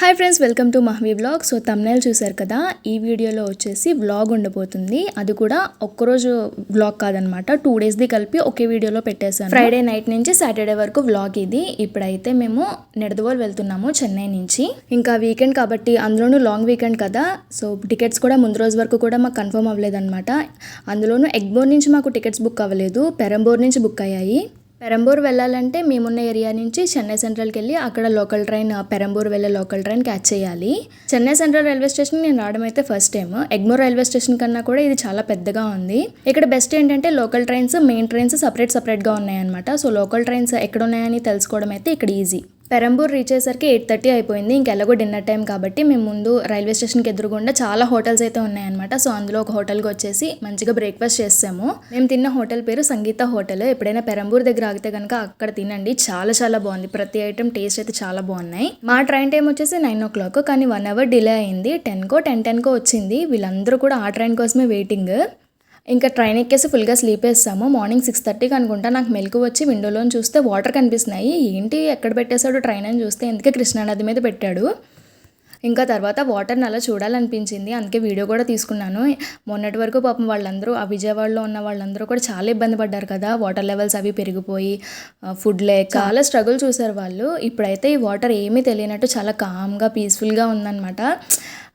Hi friends welcome to Mahavi blog so thumbnail చూశారు కదా ఈ వీడియోలో వచ్చేసి వ్లాగ్ ఉండబోతుంది. అది కూడా ఒక్కరోజు వ్లాగ్ కాదనమాట. టూ డేస్ది కలిపి ఒకే వీడియోలో పెట్టేశాను. ఫ్రైడే నైట్ నుంచి సాటర్డే వరకు వ్లాగ్ ఇది. ఇప్పుడైతే మేము నిడదవోలు వెళ్తున్నాము చెన్నై నుంచి. ఇంకా వీకెండ్ కాబట్టి అందులోనూ లాంగ్ వీకెండ్ కదా. సో టికెట్స్ కూడా ముందు రోజు వరకు కూడా మాకు కన్ఫర్మ్ అవ్వలేదన్నమాట అందులోనూ ఎగ్బోర్ నుంచి మాకు టికెట్స్ బుక్ అవ్వలేదు. పెరంబోర్ నుంచి బుక్ అయ్యాయి. పెరంబూర్ వెళ్ళాలంటే మేమున్న ఏరియా నుంచి చెన్నై సెంట్రల్కి వెళ్ళి అక్కడ లోకల్ ట్రైన్ పెరంబూర్ వెళ్ళే లోకల్ ట్రైన్ క్యాచ్ చేయాలి. చెన్నై సెంట్రల్ రైల్వే స్టేషన్ నేను రావడం అయితే first time Egmore railway station కన్నా కూడా ఇది చాలా పెద్దగా ఉంది. ఇక్కడ బెస్ట్ ఏంటంటే local trains main trains separate సపరేట్గా ఉన్నాయన్నమాట. సో లోకల్ ట్రైన్స్ ఎక్కడ ఉన్నాయని తెలుసుకోవడం అయితే ఇక్కడ ఈజీ. పెరంబూర్ రీచ్ అయ్యేసరికి ఎయిట్ థర్టీ అయిపోయింది. ఇంకెలాగో డిన్నర్ టైం కాబట్టి మేము ముందు రైల్వే స్టేషన్కి ఎదురుగుండా చాలా హోటల్స్ అయితే ఉన్నాయన్నమాట. సో అందులో ఒక హోటల్కి వచ్చేసి మంచిగా బ్రేక్ఫాస్ట్ చేసాము. మేము తిన్న హోటల్ పేరు సంగీత హోటల్ ఎప్పుడైనా పెరంబూర్ దగ్గర ఆగితే కనుక అక్కడ తినండి. చాలా చాలా బాగుంది. ప్రతి ఐటమ్ టేస్ట్ అయితే చాలా బాగున్నాయి. మా ట్రైన్ టైం వచ్చేసి నైన్ ఓ క్లాక్ కానీ వన్ అవర్ డిలే అయింది. టెన్కో టెన్ టెన్కో వచ్చింది. వీళ్ళందరూ కూడా ఆ ట్రైన్ కోసమే వెయిటింగ్ ఇంకా ట్రైన్ ఎక్కేసి ఫుల్గా స్లీప్ వేస్తాము. మార్నింగ్ సిక్స్ థర్టీకి అనుకుంటా నాకు మెలకు వచ్చి విండోలోని చూస్తే వాటర్ కనిపిస్తున్నాయి. ఏంటి ఎక్కడ పెట్టేశాడు ట్రైన్ అని చూస్తే ఎందుకే కృష్ణానది మీద పెట్టాడు? ఇంకా తర్వాత వాటర్ని అలా చూడాలనిపించింది. అందుకే వీడియో కూడా తీసుకున్నాను. మొన్నటి వరకు పాపం వాళ్ళందరూ ఆ విజయవాడలో ఉన్న వాళ్ళందరూ కూడా చాలా ఇబ్బంది పడ్డారు కదా. వాటర్ లెవెల్స్ అవి పెరిగిపోయి ఫుడ్ లేక చాలా స్ట్రగుల్ చూసారు వాళ్ళు. ఇప్పుడైతే ఈ వాటర్ ఏమీ తెలియనట్టు చాలా కామ్గా పీస్ఫుల్గా ఉందన్నమాట.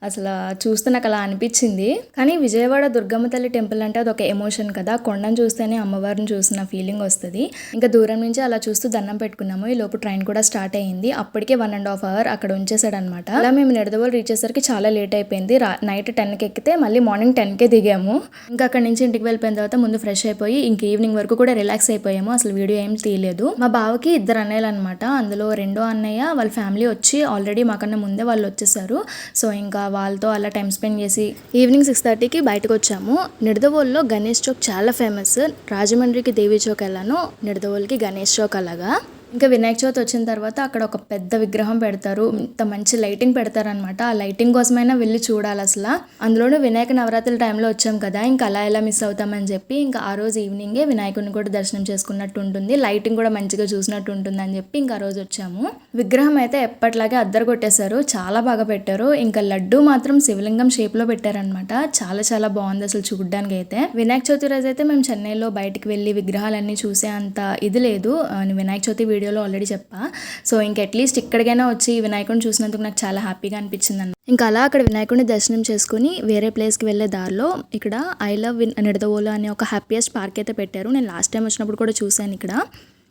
అసలు చూస్తే నాకు అలా అనిపించింది. కానీ విజయవాడ దుర్గమ్మ తల్లి టెంపుల్ అంటే అదొక ఎమోషన్ కదా. కొండను చూస్తేనే అమ్మవారిని చూసిన ఫీలింగ్ వస్తుంది. ఇంకా దూరం నుంచి అలా చూస్తూ దండం పెట్టుకున్నాము. ఈ లోపు ట్రైన్ కూడా స్టార్ట్ అయ్యింది. అప్పటికే వన్ అండ్ హాఫ్ అవర్ అక్కడ ఉంచేసాడు అనమాట అలా మేము నిడదవోలు రీచ్ అయ్యేసరికి చాలా లేట్ అయిపోయింది. నైట్ టెన్కి ఎక్కితే మళ్ళీ మార్నింగ్ టెన్కే దిగాము. ఇంకా అక్కడ నుంచి ఇంటికి వెళ్ళిపోయిన తర్వాత ముందు ఫ్రెష్ అయిపోయి ఇంక ఈవినింగ్ వరకు కూడా రిలాక్స్ అయిపోయాము. అసలు వీడియో ఏం తీయలేదు. మా బావకి ఇద్దరు అన్నయ్యలు అనమాట అందులో రెండో అన్నయ్య వాళ్ళ ఫ్యామిలీ వచ్చి ఆల్రెడీ మాకన్నా ముందే వాళ్ళు వచ్చేసారు. సో ఇంకా వాళ్ళతో అలా టైం స్పెండ్ చేసి ఈవినింగ్ సిక్స్ థర్టీకి బయటకు వచ్చాము. నిడదవోల్లో గణేష్ చౌక్ చాలా ఫేమస్ రాజమండ్రికి దేవి చౌక్ వెళ్ళాను. నిడదవోల్కి గణేష్ చౌక్ అలాగా. ఇంకా వినాయక చవితి వచ్చిన తర్వాత అక్కడ ఒక పెద్ద విగ్రహం పెడతారు. ఇంత మంచి లైటింగ్ పెడతారనమాట ఆ లైటింగ్ కోసమైనా వెళ్ళి చూడాలి అసలు. అందులోనూ వినాయక నవరాత్రుల టైంలో వచ్చాం కదా. ఇంకా అలా ఎలా మిస్ అవుతామని చెప్పి ఇంకా ఆ రోజు ఈవినింగే వినాయకుడిని కూడా దర్శనం చేసుకున్నట్టు ఉంటుంది. లైటింగ్ కూడా మంచిగా చూసినట్టు ఉంటుంది అని చెప్పి ఇంకా ఆ రోజు వచ్చాము. విగ్రహం అయితే ఎప్పట్లాగే అద్దరు కొట్టేశారు చాలా బాగా పెట్టారు. ఇంకా లడ్డు మాత్రం శివలింగం షేప్లో పెట్టారనమాట చాలా చాలా బాగుంది అసలు చూడడానికి అయితే. వినాయక చవితి రోజు అయితే మేము చెన్నైలో బయటికి వెళ్ళి విగ్రహాలన్నీ చూసే అంత ఇది లేదు. వినాయక చవితి వీడియో వీడియోలో ఆల్రెడీ చెప్పా. సో ఇంక అట్లీస్ట్ ఇక్కడికైనా వచ్చి వినాయకుడిని చూసినందుకు నాకు చాలా హ్యాపీగా అనిపించింది అన్న ఇంకా అలా అక్కడ వినాయకుడిని దర్శనం చేసుకుని వేరే ప్లేస్కి వెళ్ళే దారిలో ఇక్కడ ఐ లవ్ నిడదవోలు అనే ఒక హ్యాపీయెస్ట్ పార్క్ అయితే పెట్టారు. నేను లాస్ట్ టైం వచ్చినప్పుడు కూడా చూశాను ఇక్కడ.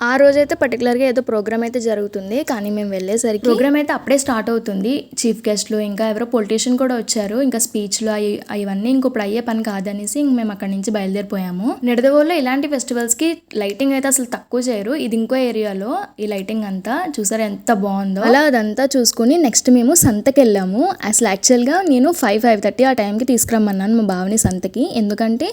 ఆ రోజైతే పర్టికులర్గా ఏదో ప్రోగ్రామ్ అయితే జరుగుతుంది కానీ మేము వెళ్ళేసరికి ప్రోగ్రామ్ అయితే అప్పుడే స్టార్ట్ అవుతుంది. చీఫ్ గెస్ట్లు ఇంకా ఎవరో పొలిటీషియన్ కూడా వచ్చారు. ఇంకా స్పీచ్లు అవి అవన్నీ ఇంకొప్పుడు అయ్యే పని కాదనేసి ఇంక మేము అక్కడి నుంచి బయలుదేరిపోయాము. నిడదవోల్లో ఇలాంటి ఫెస్టివల్స్కి లైటింగ్ అయితే అసలు తక్కువ చేయరు. ఇది ఇంకో ఏరియాలో ఈ లైటింగ్ అంతా చూసారు ఎంత బాగుందో? అలా అదంతా చూసుకుని నెక్స్ట్ మేము సంతకి వెళ్ళాము అసలు యాక్చువల్గా నేను ఫైవ్ ఫైవ్ థర్టీ ఆ టైంకి తీసుకురమ్మన్నాను మా బావని సంతకి. ఎందుకంటే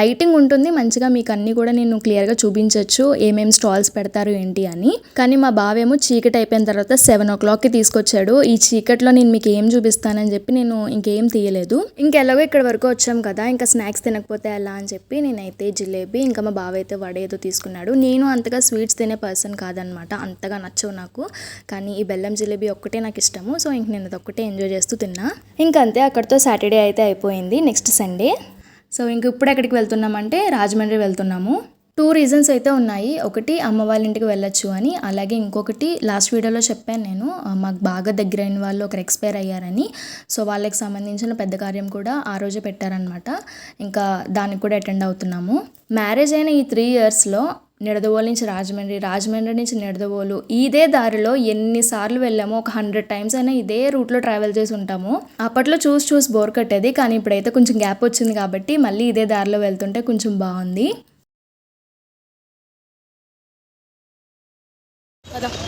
లైటింగ్ ఉంటుంది మంచిగా మీకు అన్నీ కూడా నేను క్లియర్గా చూపించవచ్చు ఏమేమి స్టాల్స్ స్టాల్స్ పెడతారు ఏంటి అని. కానీ మా బావేమో చీకటి అయిపోయిన తర్వాత సెవెన్ ఓ క్లాక్కి తీసుకొచ్చాడు. ఈ చీకట్లో నేను మీకు ఏం చూపిస్తానని చెప్పి నేను ఇంకేం తీయలేదు. ఇంకెలాగో ఇక్కడ వరకు వచ్చాం కదా ఇంకా స్నాక్స్ తినకపోతే ఎలా అని చెప్పి నేనైతే జిలేబీ ఇంకా మా బావ అయితే వడ ఏదో తీసుకున్నాడు. నేను అంతగా స్వీట్స్ తినే పర్సన్ కాదనమాట అంతగా నచ్చవు నాకు. కానీ ఈ బెల్లం జిలేబీ ఒక్కటే నాకు ఇష్టము సో ఇంక నేను అదొక్కటే ఎంజాయ్ చేస్తూ తిన్నా. ఇంకంతే అక్కడితో సాటర్డే అయితే అయిపోయింది నెక్స్ట్ సండే. సో ఇంక ఇప్పుడు ఎక్కడికి వెళ్తున్నామంటే రాజమండ్రి వెళ్తున్నాము. టూ రీజన్స్ అయితే ఉన్నాయి. ఒకటి అమ్మ వాళ్ళ ఇంటికి వెళ్ళొచ్చు అని. అలాగే ఇంకొకటి లాస్ట్ వీడియోలో చెప్పాను నేను మాకు బాగా దగ్గర అయిన వాళ్ళు ఒకరు ఎక్స్పైర్ అయ్యారని. సో వాళ్ళకి సంబంధించిన పెద్ద కార్యం కూడా ఆ రోజే పెట్టారనమాట ఇంకా దానికి కూడా అటెండ్ అవుతున్నాము. మ్యారేజ్ అయిన ఈ త్రీ ఇయర్స్లో నిడదవోలు నుంచి రాజమండ్రి రాజమండ్రి నుంచి నిడదవోలు ఇదే దారిలో ఎన్నిసార్లు వెళ్ళామో ఒక హండ్రెడ్ టైమ్స్ అయినా ఇదే రూట్లో ట్రావెల్ చేసి ఉంటాము. అప్పట్లో చూసి చూసి బోర్ కట్టేది కానీ ఇప్పుడైతే కొంచెం గ్యాప్ వచ్చింది కాబట్టి మళ్ళీ ఇదే దారిలో వెళ్తుంటే కొంచెం బాగుంది. కదా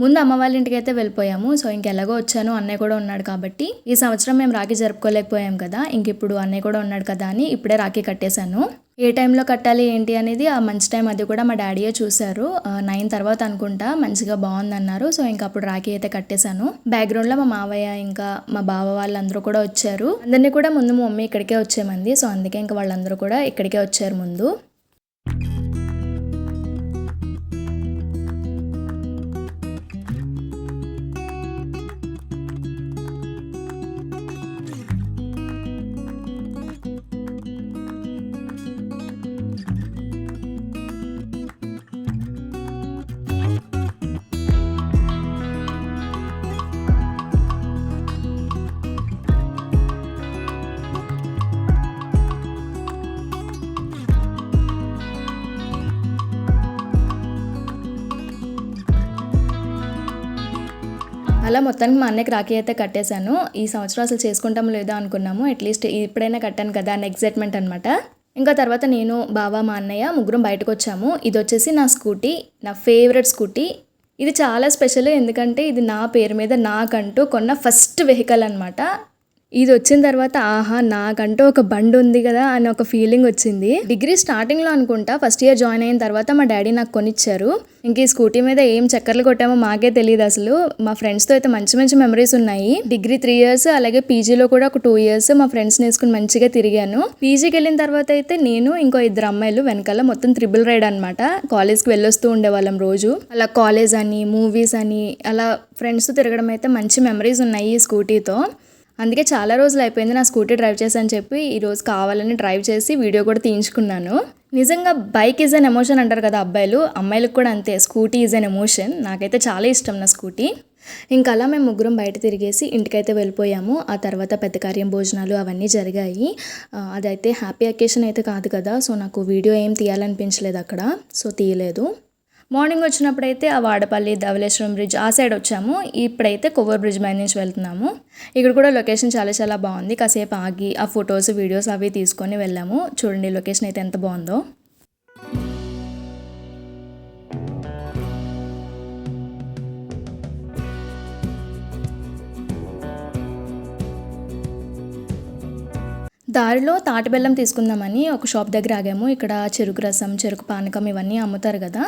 ముందు అమ్మ వాళ్ళ ఇంటికి అయితే వెళ్ళిపోయాము. సో ఇంకెలాగో వచ్చాను అన్నయ్య కూడా ఉన్నాడు కాబట్టి. ఈ సంవత్సరం మేము రాఖీ జరుపుకోలేకపోయాం కదా. ఇంక ఇప్పుడు అన్నయ్య కూడా ఉన్నాడు కదా అని ఇప్పుడే రాఖీ కట్టేశాను. ఏ టైంలో కట్టాలి ఏంటి అనేది ఆ మంచి టైం అది కూడా మా డాడీయే చూశారు. నైన్ తర్వాత అనుకుంటా మంచిగా బాగుందన్నారు. సో ఇంకా అప్పుడు రాఖీ అయితే కట్టేశాను. బ్యాక్గ్రౌండ్లో మా మావయ్య ఇంకా మా బావ వాళ్ళందరూ కూడా వచ్చారు. అందరినీ కూడా ముందు మా మమ్మీ ఇక్కడికే వచ్చేమంది. సో అందుకే ఇంకా వాళ్ళందరూ కూడా ఇక్కడికే వచ్చారు ముందు. అలా మొత్తానికి మా అన్నయ్యకి రాఖీ అయితే కట్టేశాను. ఈ సంవత్సరం అసలు చేసుకుంటాం లేదో అనుకున్నాము. అట్లీస్ట్ ఇప్పుడైనా కట్టాను కదా అని ఎగ్జైట్మెంట్ అనమాట ఇంకా తర్వాత నేను బావ మా అన్నయ్య ముగ్గురం బయటకు వచ్చాము. ఇది వచ్చేసి నా స్కూటీ నా ఫేవరెట్ స్కూటీ ఇది చాలా స్పెషల్ ఎందుకంటే ఇది నా పేరు మీద నాకంటూ కొన్న ఫస్ట్ వెహికల్ అనమాట ఇది వచ్చిన తర్వాత ఆహా నాకంటూ ఒక బండి ఉంది కదా అని ఒక ఫీలింగ్ వచ్చింది. డిగ్రీ స్టార్టింగ్లో అనుకుంటా ఫస్ట్ ఇయర్ జాయిన్ అయిన తర్వాత మా డాడీ నాకు కొనిచ్చారు. ఇంక ఈ స్కూటీ మీద ఏం చక్కర్లు కొట్టామో మాకే తెలియదు అసలు. మా ఫ్రెండ్స్తో అయితే మంచి మంచి మెమరీస్ ఉన్నాయి. డిగ్రీ త్రీ ఇయర్స్ అలాగే పీజీలో కూడా ఒక టూ ఇయర్స్ మా ఫ్రెండ్స్ నేర్చుకుని మంచిగా తిరిగాను. పీజీకి వెళ్ళిన తర్వాత అయితే నేను ఇంకో ఇద్దరు అమ్మాయిలు వెనకాల మొత్తం త్రిబుల్ రైడ్ అనమాట కాలేజ్కి వెళ్ళొస్తూ ఉండేవాళ్ళం రోజు. అలా కాలేజ్ అని మూవీస్ అని అలా ఫ్రెండ్స్ తిరగడం అయితే మంచి మెమరీస్ ఉన్నాయి ఈ స్కూటీతో అందుకే చాలా రోజులు అయిపోయింది నా స్కూటీ డ్రైవ్ చేశాను చెప్పి ఈరోజు కావాలని డ్రైవ్ చేసి వీడియో కూడా తీయించుకున్నాను. నిజంగా బైక్ ఈజ్ అన్ ఎమోషన్ అంటారు కదా అబ్బాయిలు అమ్మాయిలకు కూడా అంతే. స్కూటీ ఈజ్ అన్ ఎమోషన్ నాకైతే చాలా ఇష్టం నా స్కూటీ. ఇంకా అలా మేము ముగ్గురం బయట తిరిగేసి ఇంటికైతే వెళ్ళిపోయాము. ఆ తర్వాత పెద్ద కార్యం భోజనాలు అవన్నీ జరిగాయి. అదైతే హ్యాపీ అకేషన్ అయితే కాదు కదా. సో నాకు వీడియో ఏం తీయాలనిపించలేదు అక్కడ. సో తీయలేదు. మార్నింగ్ వచ్చినప్పుడైతే ఆ వాడపల్లి ధవళేశ్వరం బ్రిడ్జ్ ఆ సైడ్ వచ్చాము. ఇప్పుడైతే కొవ్వూరు బ్రిడ్జ్ మీద నుంచి వెళ్తున్నాము. ఇక్కడ కూడా లొకేషన్ చాలా చాలా బాగుంది. కాసేపు ఆగి ఆ ఫొటోస్ వీడియోస్ అవి తీసుకొని వెళ్ళాము. చూడండి లొకేషన్ అయితే ఎంత బాగుందో. దారిలో తాటి బెల్లం తీసుకుందామని ఒక షాప్ దగ్గర ఆగాము. ఇక్కడ చెరుకు రసం చెరుకు పానకం ఇవన్నీ అమ్ముతారు కదా.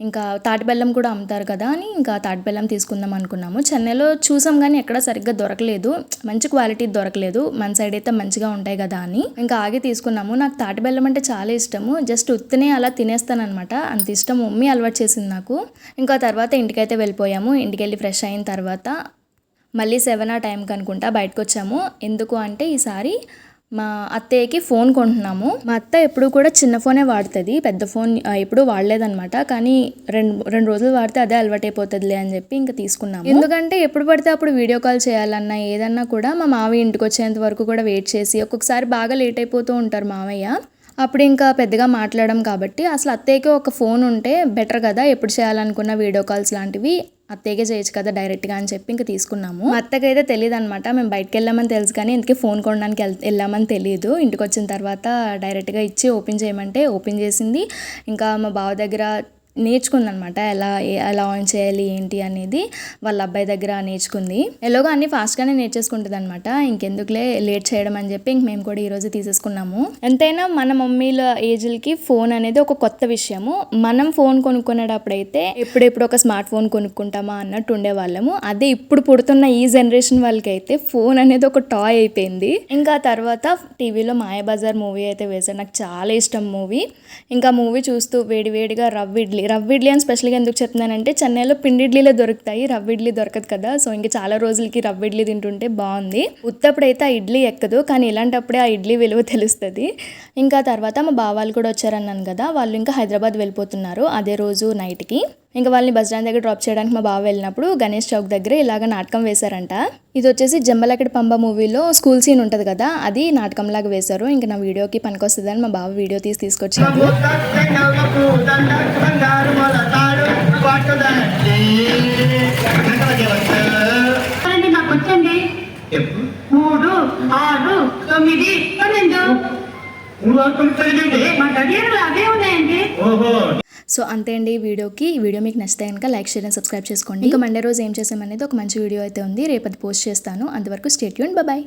ఇంకా తాటి బెల్లం కూడా అమ్ముతారు కదా అని ఇంకా తాటిబెల్లం తీసుకుందాం అనుకున్నాము. చెన్నైలో చూసాం కానీ ఎక్కడ సరిగ్గా దొరకలేదు. మంచి క్వాలిటీ దొరకలేదు. మన సైడ్ అయితే మంచిగా ఉంటాయి కదా అని ఇంకా ఆగి తీసుకున్నాము. నాకు తాటి బెల్లం అంటే చాలా ఇష్టము. జస్ట్ ఉత్తినే అలా తినేస్తానమాట అంత ఇష్టం మమ్మీ అలవాటు చేసింది నాకు. ఇంకా తర్వాత ఇంటికైతే వెళ్ళిపోయాము. ఇంటికి వెళ్ళి ఫ్రెష్ అయిన తర్వాత మళ్ళీ సెవెన్ ఆ టైంకి అనుకుంటా బయటకు వచ్చాము ఎందుకు అంటే ఈసారి మా అత్తయ్యకి ఫోన్ కొంటున్నాము. మా అత్త ఎప్పుడు కూడా చిన్న ఫోనే వాడుతుంది. పెద్ద ఫోన్ ఎప్పుడు ఎప్పుడూ కానీ రెండు రెండు రోజులు వాడితే అదే అలవాటైపోతుందిలే అని చెప్పి ఇంకా తీసుకున్నాము. ఎందుకంటే ఎప్పుడు పడితే అప్పుడు వీడియో కాల్ చేయాలన్నా ఏదన్నా కూడా మా మావయ్య ఇంటికి వచ్చేంత వరకు కూడా వెయిట్ చేసి ఒక్కొక్కసారి బాగా లేట్ అయిపోతూ ఉంటారు మావయ్య. అప్పుడు ఇంకా పెద్దగా మాట్లాడడం కాబట్టి అసలు అత్తయ్యకి ఒక ఫోన్ ఉంటే బెటర్ కదా? ఎప్పుడు చేయాలనుకున్న వీడియో కాల్స్ లాంటివి? అత్తయ్యకే చేయొచ్చు కదా డైరెక్ట్గా అని చెప్పి ఇంకా తీసుకున్నాము. మా అత్తకైతే తెలియదు అనమాట మేము బయటకు వెళ్ళామని తెలుసు కానీ ఇంతకీ ఫోన్ కొనడానికి వెళ్- వెళ్ళామని తెలియదు ఇంటికి వచ్చిన తర్వాత డైరెక్ట్గా ఇచ్చి ఓపెన్ చేయమంటే ఓపెన్ చేసింది. ఇంకా మా బావ దగ్గర నేర్చుకుందనమాట. ఎలా ఎలా ఆన్ చేయాలి ఏంటి అనేది వాళ్ళ అబ్బాయి దగ్గర నేర్చుకుంది. ఎలాగో అన్ని ఫాస్ట్గానే నేర్చేసుకుంటుంది అనమాట ఇంకెందుకులే లేట్ చేయడం అని చెప్పి ఇంక మేము కూడా ఈరోజు తీసేసుకున్నాము. ఎంతైనా మన మమ్మీల ఏజ్లకి ఫోన్ అనేది ఒక కొత్త విషయము. మనం ఫోన్ కొనుక్కునేటప్పుడైతే ఎప్పుడెప్పుడు ఒక స్మార్ట్ ఫోన్ కొనుక్కుంటామా అన్నట్టు ఉండేవాళ్ళము. అదే ఇప్పుడు పుడుతున్న ఈ జనరేషన్ వాళ్ళకి అయితే ఫోన్ అనేది ఒక టాయ్ అయిపోయింది. ఇంకా తర్వాత టీవీలో మాయాబజార్ మూవీ అయితే వేశారు. నాకు చాలా ఇష్టం మూవీ. ఇంకా మూవీ చూస్తూ వేడివేడిగా రవ్వ ఇడ్లీ రవ్వ ఇడ్లీ అని స్పెషల్గా ఎందుకు చెప్తున్నానంటే చెన్నైలో పిండి ఇడ్లీలే దొరుకుతాయి. రవ్వ ఇడ్లీ దొరకదు కదా. సో ఇంకా చాలా రోజులకి రవ్వ ఇడ్లీ తింటుంటే బాగుంది. ఉత్తప్పుడైతే ఆ ఇడ్లీ ఎక్కదు కానీ ఇలాంటప్పుడే ఆ ఇడ్లీ విలువ తెలుస్తుంది. ఇంకా తర్వాత మా బావాలు కూడా వచ్చారన్నాను కదా. వాళ్ళు ఇంకా హైదరాబాద్ వెళ్ళిపోతున్నారు అదే రోజు నైట్కి. ఇంకా వాళ్ళని బస్ స్టాండ్ దగ్గర డ్రాప్ చేయడానికి మా బావ వెళ్ళినప్పుడు గణేష్ చౌక్ దగ్గర ఇలాగ నాటకం వేశారంట. ఇది వచ్చేసి జంబలకడి పంబ మూవీలో స్కూల్ సీన్ ఉంటుంది కదా అది నాటకం లాగా వేశారు. ఇంకా నా వీడియోకి పనికొస్తుందని మా బావ వీడియో తీసి వచ్చండి? మూడు ఆరు తొమ్మిది పన్నెండు. అవే ఉన్నాయండి. ఓహో. సో అంతే అండి ఈ వీడియోకి. ఈ వీడియో మీకు నచ్చితే కనుక లైక్ షేర్ అండ్ సబ్స్క్రైబ్ చేసుకోండి. ఇంకా మండే రోజు ఏం చేసామనేది ఒక మంచి వీడియో అయితే ఉంది. రేపటి పోస్ట్ చేస్తాను. అంతవరకు స్టేట్యూన్ బాయ్.